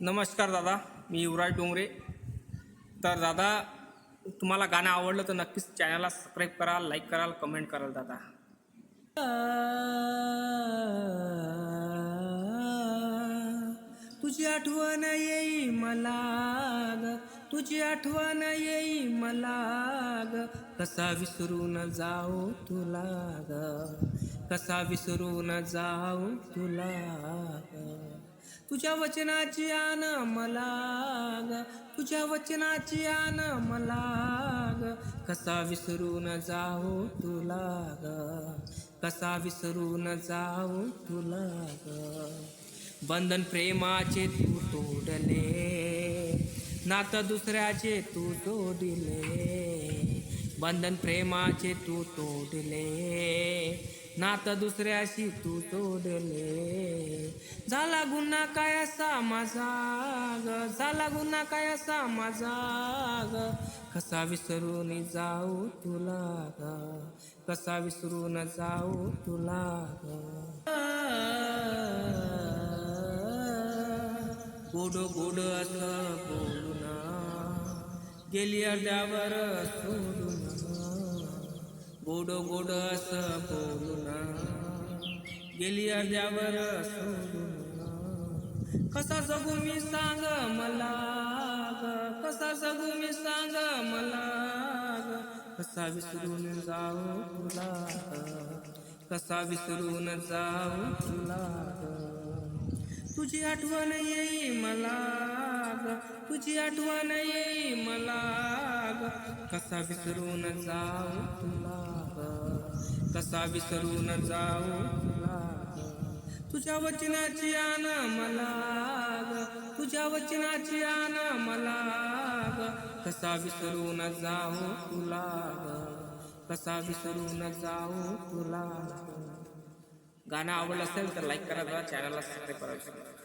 नमस्कार दादा मी युवराज डोंगरे. तर दादा तुम्हाला गाणं आवडलं तर नक्कीच चॅनलला सबस्क्राईब कराल लाईक कराल कमेंट कराल दादा. तुझी आठवण येई मला ग तुझी आठवण येई मला ग कसा विसरून जाऊ तुला ग कसा विसरून जाऊ तुला तुझ्या वचनाची आन मला ग. तुझ्या वचनाची आन मला ग. कसा विसरून जाऊ तुला ग. कसा विसरून जाऊ तुला ग. बंधन प्रेमाचे तू तोडले. नातं दुसऱ्याचे तू तोडले बंधन प्रेमाचे तू तोडले. नातं दुसऱ्याशी तू तोडले झाला गुन्हा काय असा माझा ग? झाला गुन्हा काय असा माझा ग? कसा विसरून जाऊ तुला ग? कसा विसरून जाऊ तुला ग? गोड गोड असं बोलूना गेली अर्ध्यावर सोडून गोड गोड असं बोलूना. गेली अर्ध्यावर कसा जगू मी सांग मला कसा जगू मी सांग मला कसा विसरून जाऊ तुला कसा विसरून जाऊ तुला तुझी आठवण येई मला तुझी आठवण येई मला कसा विसरून जाऊ तुला तसा विसरू विसरून जाऊ? तुझ्या वचनाची आना मला तुझ्या वचनाची आना मला तसा विसरू विसरून जाऊ तुला तसा विसरू विसरून जाऊ तुला गाणं आवडलं असेल तर लाईक करा चॅनलला सबस्क्राईब करायचं